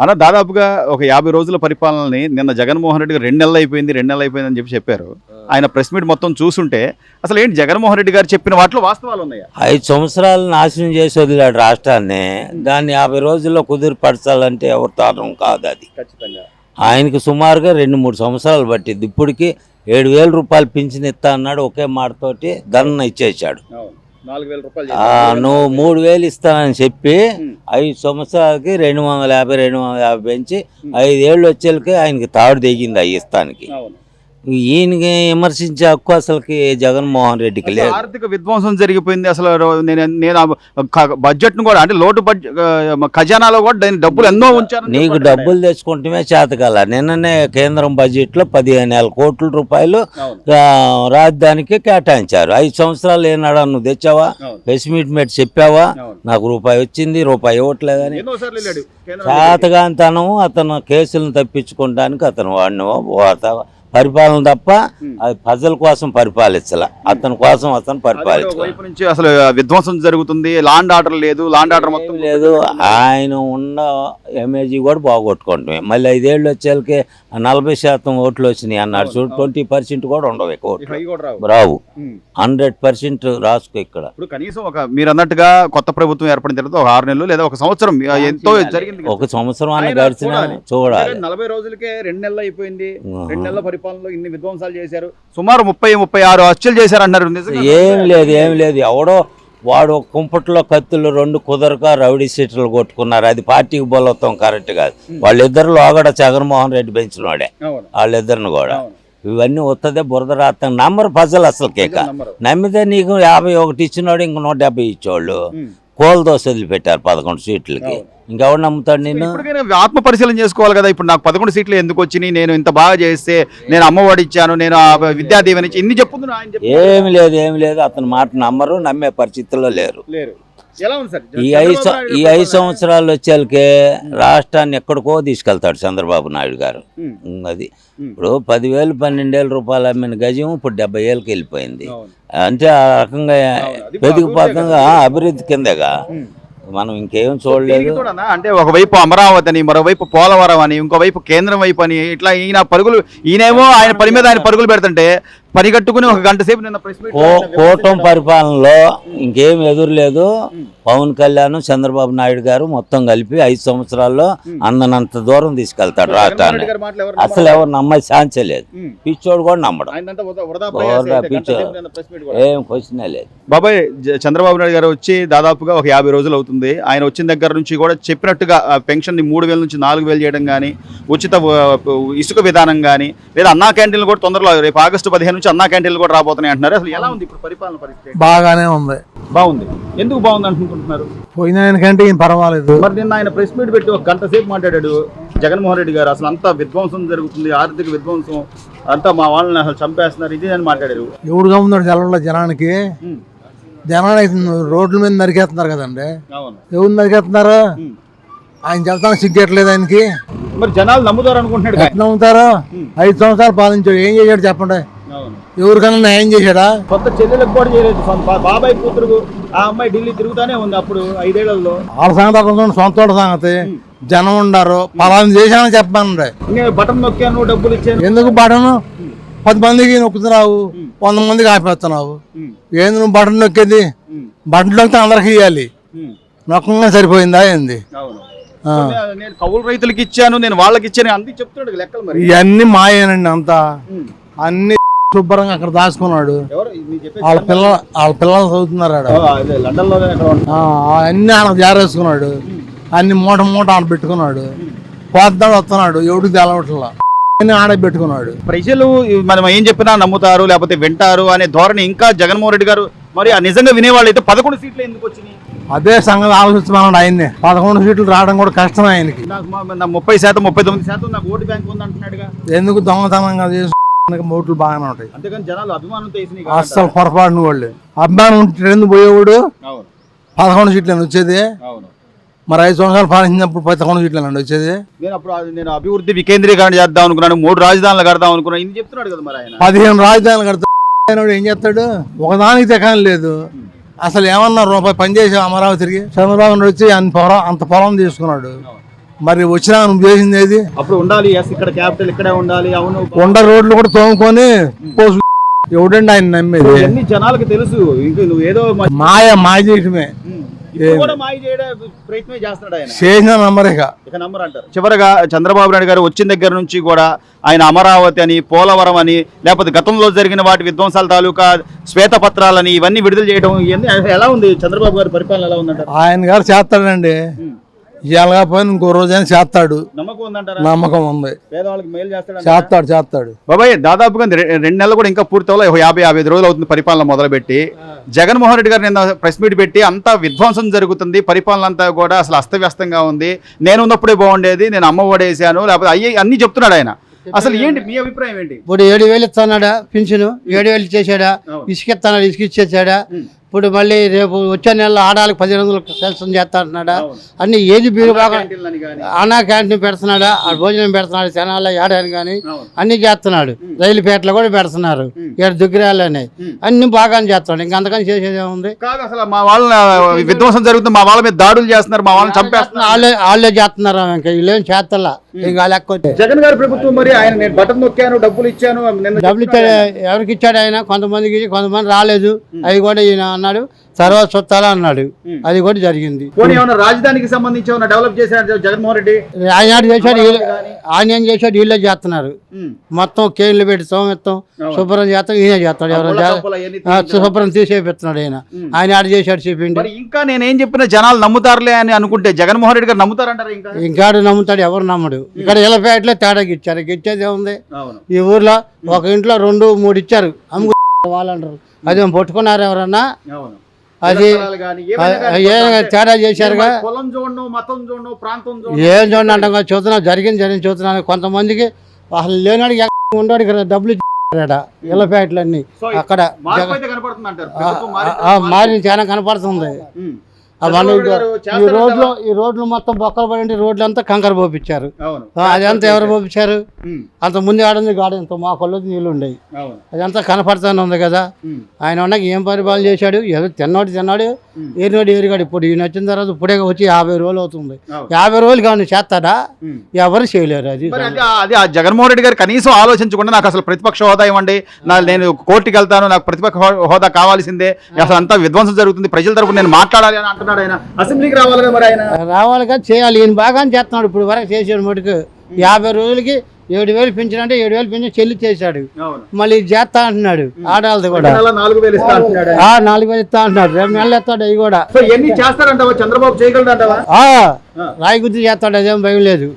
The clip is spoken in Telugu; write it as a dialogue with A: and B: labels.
A: అన్న దాదాపుగా ఒక యాభై రోజుల పరిపాలనని నిన్న జగన్మోహన్ రెడ్డి గారు రెండు నెలలు అయిపోయింది రెండు నెలలు అయిపోయింది అని చెప్పి చెప్పారు. ఆయన ప్రెస్ మీట్ మొత్తం చూసుంటే అసలు ఏంటి జగన్మోహన్ రెడ్డి గారు చెప్పిన వాటిలో వాస్తవాలు ఉన్నాయా?
B: ఐదు సంవత్సరాలు నాశనం చేసి వదిలాడు రాష్ట్రాన్ని. దాన్ని యాభై రోజుల్లో కుదిరిపరచాలంటే ఎవరి తారం కాదు అది.
A: ఖచ్చితంగా.
B: ఆయనకి సుమారుగా రెండు మూడు సంవత్సరాలు పట్టింది. ఇప్పటికి ఏడు వేల రూపాయలు పింఛన్ ఇస్తా అన్నాడు ఒకే మాటతోటి గన్న ఇచ్చేసాడు నువ్వు మూడు వేలు ఇస్తానని చెప్పి. ఐదు సంవత్సరాలకి రెండు వందల యాభై రెండు వందల యాభై పెంచి ఐదేళ్ళు వచ్చేళ్ళకి ఆయనకి తాడు దిగింది అవి ఇస్తానికి. ఈయనకి విమర్శించే హక్కు అసలుకి జగన్మోహన్ రెడ్డికి లేదు.
A: ఆర్థిక విధ్వంసం జరిగిపోయింది అసలు నేను నేను బడ్జెట్ను కూడా అంటే లోటు బడ్జెట్ ఖజానాలో కూడా డబ్బులు ఎన్నో ఉంచారు
B: నీకు డబ్బులు తెచ్చుకుంటమే చేతకాల. నిన్ననే కేంద్రం బడ్జెట్లో పదిహేను వేల కోట్ల రూపాయలు రాజధానికి కేటాయించారు. ఐదు సంవత్సరాలు ఏనాడా నువ్వు తెచ్చావా?
A: అవును.
B: పెసిమిట్ మెట్ చెప్పావా. నాకు రూపాయి వచ్చింది రూపాయి ఇవ్వట్లేదని. చేతగాంతనం అతను కేసులను తప్పించుకోవడానికి అతను వాడిని వా- పరిపాలన తప్ప అది ప్రజల కోసం పరిపాలించాల. అతని కోసం అతను పరిపాలించాలి.
A: నుంచి అసలు విధ్వంసం జరుగుతుంది లాండ్ ఆర్డర్ లేదు లాండ్ ఆర్డర్ మొత్తం
B: లేదు. ఆయన ఉన్న ఎమ్మెల్జీ కూడా బాగొట్టుకుంటామే మళ్ళీ ఐదేళ్ళు వచ్చేళ్ళకి నలభై శాతం ఓట్లు వచ్చినాయి అన్నారు చూడు ట్వంటీ పర్సెంట్ కూడా ఉండవు ఎక్కువ
A: రావు.
B: హండ్రెడ్ పర్సెంట్ రాసుకో ఇక్కడ.
A: ఇప్పుడు కనీసం ఒక మీరు అన్నట్టుగా కొత్త ప్రభుత్వం ఏర్పడిన తర్వాత ఒక ఆరు నెలలు లేదా ఒక సంవత్సరం ఎంతో జరిగింది.
B: ఒక సంవత్సరం అన్న గడిచిన
A: చూడాలి. నలభై రోజులకే రెండు నెలలు అయిపోయింది. రెండు నెలల పరిపాలనలో ఇన్ని విధ్వంసాలు చేశారు. సుమారు ముప్పై ముప్పై ఆరు హత్యలు చేశారు అన్నారు?
B: ఏం లేదు ఏం లేదు. ఎవడో వాడు కుంపట్లో కత్తులు రెండు కుదరక రౌడీ సీట్లు కొట్టుకున్నారు. అది పార్టీకి బలవుతాం కరెక్ట్ కాదు. వాళ్ళిద్దరు లోగడ జగన్మోహన్ రెడ్డి పెంచినవాడే
A: అవును.
B: వాళ్ళిద్దరిని కూడా. ఇవన్నీ వస్తుంది బురద రాస్తాం నంబర్ ప్రజలు అసలు కేక.
A: నమ్మరు.
B: నమ్మితే నీకు యాభై ఒకటి ఇచ్చినోడు ఇంక నూట డెబ్బై ఇచ్చేవాళ్ళు.
A: ఉమ్.
B: కోల్ దోశ వదిలిపెట్టారు పదకొండు సీట్లకి. ఇంకెవడు నమ్ముతాడు
A: ఇప్పటికైనా ఆత్మ పరిశీలన చేసుకోవాలి కదా. ఇప్పుడు నాకు పదకొండు సీట్లు ఎందుకు వచ్చినాయి? నేను ఇంత బాగా చేస్తే నేను అమ్మఒడి ఇచ్చాను నేను ఆ విద్యా దీవెన ఇచ్చి ఇన్ని చెప్పు
B: ఏమి లేదు ఏమి లేదు. అతని మాట నమ్మరు నమ్మే పరిస్థితుల్లో లేరు.
A: లేరు.
B: ఈ ఐదు ఈ ఐదు సంవత్సరాలు వచ్చేళ్ళకే రాష్ట్రాన్ని ఎక్కడికో తీసుకెళ్తాడు చంద్రబాబు నాయుడు గారు. అది. ఇప్పుడు పదివేలు పన్నెండేల రూపాయలు అమ్మిన గజం ఇప్పుడు డెబ్బై ఏళ్ళకి వెళ్ళిపోయింది. అంటే ఆ రకంగా వెతికిపోతంగా అభివృద్ధి కిందగా. మనం ఇంకేం చూడలేదు.
A: అంటే ఒకవైపు అమరావతి అని మరోవైపు పోలవరం అని ఇంకోవైపు కేంద్రం వైపు అని ఇట్లా ఈయన పరుగులు ఈయనేమో ఆయన పని మీద ఆయన పరుగులు పెడుతుంటే పని కట్టుకుని ఒక గంట సేపు నిన్న ప్రెస్ మీట్
B: కో కూటమి పరిపాలనలో ఇంకేం ఎదురు లేదు. పవన్ కళ్యాణ్ చంద్రబాబు నాయుడు గారు మొత్తం కలిపి ఐదు సంవత్సరాల్లో అందనంత దూరం తీసుకెళ్తాడు రాష్ట్రాన్ని అసలు ఎవరు నమ్మే ఛాన్సే లేదు. పిచ్చోడు కూడా నమ్మడం. ఏం క్వశ్చనే లేదు.
A: బాబాయ్ చంద్రబాబు నాయుడు గారు వచ్చి దాదాపుగా ఒక యాభై రోజులు అవుతుంది. ఆయన వచ్చిన దగ్గర నుంచి కూడా చెప్పినట్టుగా పెన్షన్ని మూడు వేల నుంచి నాలుగు వేలు చేయడం కానీ ఉచిత ఇసుక విధానం కానీ లేదా అన్నా క్యాంటీన్లు కూడా తొందరలో రేపు ఆగస్టు పదిహేను నుంచి అన్నా క్యాంటీన్లు కూడా రాబోతున్నాయి అంటున్నారు. అసలు ఎలా ఉంది ఇప్పుడు పరిపాలన పరిస్థితి?
C: బాగానే ఉంది.
A: బాగుంది. ఎందుకు బాగుంది అనుకుంటున్నారు
C: పోయిన ఆయనకంటే ఈయన పర్వాలేదు.
A: మరి నిన్న ఆయన ప్రెస్ మీట్ పెట్టి ఒక గంట సేపు మాట్లాడాడు జగన్మోహన్ రెడ్డి గారు. అసలు అంతా విధ్వంసం జరుగుతుంది ఆర్థిక విధ్వంసం అంతా మా వాళ్ళని అసలు చంపేస్తున్నారు. ఇది అని మాట్లాడారు.
C: ఎవడుగా ఉన్నాడు జనంలో జనానికి. జనానికి రోడ్ల మీద నరికేస్తున్నారు కదండి. ఎవరు నరికేస్తున్నారు. ఆయన చెప్తాను సిగ్గట్లేదు ఆయనకి.
A: మరి జనాలు నమ్ముతారు అనుకుంటున్నాడు
C: నమ్ముతారు? ఐదు సంవత్సరాలు పాలించాడు. ఏం చేశాడు చెప్పండి? ఎవరికైనా న్యాయం చేశాడా?
A: కొత్త చెల్లెలకు కూడా చేయలేదు బాబాయ్ కూతురు ఆ అమ్మాయి ఢిల్లీ తిరుగుతానే ఉంది అప్పుడు ఐదేళ్ళలో.
C: వాళ్ళ సంగతి సొంత సంగతి. జనం ఉండారు. పలానా చేశానని చెప్పానండి
A: ఇంకా బటన్ నొక్కాను డబ్బులు ఇచ్చాను.
C: ఎందుకు బటను? పది మందికి నొక్కుతున్నావు. వంద మందికి ఆపేస్తున్నావు. ఏంది నువ్వు బటన్ నొక్కేది? బటన్ నొక్కితే అందరికి ఇవ్వాలి నొక్కంగా సరిపోయిందా ఏంది.
A: నేను- కౌలు రైతులకు ఇచ్చాను నేను వాళ్ళకి ఇచ్చాను అంది చెప్తున్నాడు లెక్కలు మరి.
C: ఇవన్నీ మాయేనండి అంతా. అన్ని శుభ్రంగా అక్కడ దాచుకున్నాడు. వాళ్ళ పిల్లలు వాళ్ళ పిల్లలు చదువుతున్నారు ఆడ. అన్ని ఆయన జారేసుకున్నాడు. అన్ని మూట మూట ఆడ పెట్టుకున్నాడు. పోతున్నాడు వస్తున్నాడు ఎవడికి తెలవట్లా. ఆడ పెట్టుకున్నాడు.
A: ప్రజలు మనం ఏం చెప్పినా నమ్ముతారు లేకపోతే వింటారు అనే ధోరణి ఇంకా జగన్మోహన్ రెడ్డి గారు మరి ఆ నిజంగా వినేవాళ్ళు అయితే పదకొండు సీట్లు ఎందుకు వచ్చినాయి?
C: అదే సంగతి ఆలోచించమన్నాడు ఆయన్ని. పదకొండు సీట్లు రావడం కూడా కష్టం ఆయనకి.
A: ముప్పై శాతం ముప్పై తొమ్మిది శాతం నాకు ఓటు బ్యాంక్ ఉంది అంటున్నాడుగా
C: ఎందుకు దొంగతనంగా చేసి ఓట్లు బాగానే ఉంటాయి.
A: అంతేగాని జనాలు అభిమానంతో వేసినాయి
C: అస్సలు పొరపాటున వాళ్ళు. అభిమానం ఉంటే పోయేవాడు? పదకొండు సీట్లు వచ్చేది. మరి ఐదు సంవత్సరాలు పాలించినప్పుడు పదకొండు సీట్లు వచ్చేది.
A: నేను అప్పుడు అది నేను అభివృద్ధి వికేంద్రీకరణ చేద్దాం అనుకున్నాను మూడు రాజధానులు కడదాం అనుకున్నాను ఇది చెప్తున్నాడు కదా మరి ఆయన.
C: పదిహేను రాజధానులు కడతాడు ఏం చేస్తాడు? ఒకదానికి తెకాని లేదు. అసలు ఏమన్నా రూపాయి పని చేసి అమరావతికి చంద్రబాబు వచ్చి అన్ని పొలం అంత పొలం తీసుకున్నాడు. మరి వచ్చినా నువ్వు చేసింది ఏది?
A: అప్పుడు ఉండాలి ఎస్ ఇక్కడ క్యాపిటల్ ఇక్కడే ఉండాలి అవును.
C: కొండ రోడ్లు కూడా తోముకొని పోసు ఎవడండి ఆయన నమ్మేది?
A: ఎన్ని జనాలకు తెలుసు? ఇంకా నువ్వు ఏదో మ-
C: మాయ మాయ చేయటమే. చేసిన
A: చివరగా చంద్రబాబు నాయుడు గారు వచ్చిన దగ్గర నుంచి కూడా ఆయన అమరావతి అని పోలవరం అని లేకపోతే గతంలో జరిగిన వాటి విధ్వంసాల తాలూకా శ్వేతపత్రాలని ఇవన్నీ విడుదల చేయడం ఇవన్నీ ఎలా ఉంది? చంద్రబాబు గారి పరిపాలన ఎలా ఉందంటారు?
C: ఆయన గారు చేస్తాడండి. ఇవాళ కాకపోయినా ఇంకో రోజైనా చేస్తాడు.
A: నమ్మకం ఉందంటారా?
C: నమ్మకం ఉంది.
A: పేదవాళ్ళకి మేలు చేస్తాడు
C: చేస్తాడు చేస్తాడు.
A: బాబాయ్ దాదాపుగా రెండు నెలలు కూడా ఇంకా పూర్తి అవ్వలే. ఒక యాభై యాభై ఐదు రోజులు అవుతుంది పరిపాలన మొదలుపెట్టి. జగన్మోహన్ రెడ్డి గారు నిన్న ప్రెస్ మీట్ పెట్టి అంతా విధ్వంసం జరుగుతుంది. పరిపాలన అంతా కూడా అసలు అస్తవ్యస్తంగా ఉంది. నేను ఉన్నప్పుడే బాగుండేది నేను అమ్మ ఓడేసాను లేకపోతే అయ్యి అన్ని చెప్తున్నాడు ఆయన. అసలు ఏంటి మీ అభిప్రాయం ఏంటి?
D: ఇప్పుడు ఏడు వేలు ఇస్తున్నాడా పింఛను? ఏడు వేలు ఇచ్చేసాడా?
A: అవును.
D: ఇసుక ఇచ్చేసాడా. ఇప్పుడు మళ్ళీ రేపు వచ్చే నెలలో ఆడాలకు పదిహేను వందలు సెల్సం చేస్తా అంటున్నాడా. అన్ని ఏది మీరు బాగా
A: క్యాంటీన్లని కానీ.
D: అన్నా క్యాంటీన్ పెడుతున్నాడా? ఆ భోజనం పెడుతున్నాడు? జనాల ఏడాది కానీ. అన్ని చేస్తున్నాడు. రైలు పేటలు కూడా పెడుతున్నారు. ఏడు దుగ్గిరాలని అన్ని బాగానే చేస్తున్నాడు. ఇంకా అంతకని చేసేది ఏముంది?
A: కాదు అసలు మా వాళ్ళని విధ్వంసం జరుగుతుంది. మా వాళ్ళ మీద దాడులు చేస్తున్నారు. మా వాళ్ళని చంపేస్తున్నారు.
D: వాళ్ళే వాళ్ళే చేస్తున్నారు. ఇంకా వీళ్ళేం చేస్తలా? ఇంకా వచ్చే
A: జగన్ గారి ప్రభుత్వం మరి ఆయన నేను బటన్ నొక్కాను డబ్బులు ఇచ్చాను
D: డబ్బులు ఇచ్చాడు. ఎవరికి ఇచ్చాడు ఆయన? కొంతమందికి కొంతమంది రాలేదు. అవి కూడా ఈయన అన్నాడు తర్వాత చుట్టాలా అన్నాడు. అది కూడా జరిగింది.
A: రాజధానికి సంబంధించి డెవలప్ చేశారు జగన్మోహన్ రెడ్డి?
D: ఆయన చేశాడు వీళ్ళు- ఆయన ఏం చేశాడు వీళ్ళే చేస్తున్నారు. మొత్తం కేన్లు పెట్టి సోమెత్తం శుభ్రం చేస్తాం ఈయన చేస్తాడు ఎవరు శుభ్రం తీసేపిస్తున్నాడు ఆయన ఆయన ఆడు చేశాడు చెప్పిండు
A: ఇంకా నేనేం చెప్పినా జనాలు నమ్ముతారులే అని అనుకుంటే జగన్మోహన్ రెడ్డి గారు నమ్ముతారంటారు ఇంకా?
D: నమ్ముతాడు ఎవరు నమ్మడు. ఇక్కడ ఇళ్ళపేటలో తేడా ఇచ్చారు ఇచ్చేది ఏముంది? ఈ ఊర్లో ఒక ఇంట్లో రెండు మూడు ఇచ్చారు. అమ్ము వాళ్ళంటారు. అది పట్టుకున్నారు ఎవరన్నా? అది
A: అంటే
D: తేడా చేశారుగా?
A: కులం మతం ప్రాంతం
D: ఏం చూడండి అంటే చూస్తున్నా జరిగింది జరిగింది చూస్తున్నాను కొంతమందికి అసలు లేనాడు ఉండడు ఇక్కడ డబ్బులు ఇచ్చారట ఇళ్ళపేటలన్నీ
A: సో
D: అక్కడ
A: మార్పు అయితే కనపడుతుంది అంటారు
D: ఆ,
A: ప్రభుత్వం మారింది.
D: ఆ, మారి చాలా కనపడుతుంది. ఈ? రోడ్లు ఈ రోడ్లు మొత్తం బొక్కలు పడి రోడ్లు అంతా కంకర పోపించారు అదంతా ఎవరు పోపించారు. అంత ముందు ఆడింది గాడి ఇంత మా కొల్లో నీళ్ళు ఉండేవి అదంతా కనపడుతూనే ఉంది కదా. ఆయన ఉన్నాక ఏం పరిపాలన చేశాడు? ఏదో తిన్నాడు తిన్నాడు ఏరినాడు ఏరిగాడు. ఇప్పుడు ఈయన వచ్చిన తర్వాత ఇప్పుడే వచ్చి యాభై రోజులు అవుతుంది. యాభై రోజులు కానీ చేస్తాడా. ఎవరు చేయలేరు అది.
A: అది ఆ జగన్మోహన్ రెడ్డి గారు కనీసం ఆలోచించకుండా నాకు అసలు ప్రతిపక్ష హోదా ఇవ్వండి నా నేను కోర్టుకి వెళ్తాను నాకు ప్రతిపక్ష హోదా కావాల్సిందే అసలు అంతా విధ్వంసం జరుగుతుంది ప్రజల తరపున నేను మాట్లాడాలి అని అంటున్నాడు ఆయన? అసెంబ్లీకి రావాలి కదా మరి ఆయన?
D: రావాలిగా చేయాలి. ఈయన బాగానే చేస్తున్నాడు. ఇప్పుడు వరకు చేసాడు మటుకు. యాభై రోజులకి ఏడు వేలు పెంచినంటే ఏడు వేలు పెంచి చెల్లి చేశాడు. మళ్ళీ చేస్తా అంటున్నాడు ఆడాలది కూడా.
A: నెల నాలుగు వేలు ఇస్తా అంటున్నాడు
D: నాలుగు వేలు ఇస్తా అంటున్నాడు. రేపు నెలలు ఎత్తాడు అవి కూడా.
A: ఎన్ని చేస్తారంటావా? చంద్రబాబు చేయగలడంటావా?
D: ఆ రాయి గుర్తు చేస్తాడు. అదేం భయం లేదు.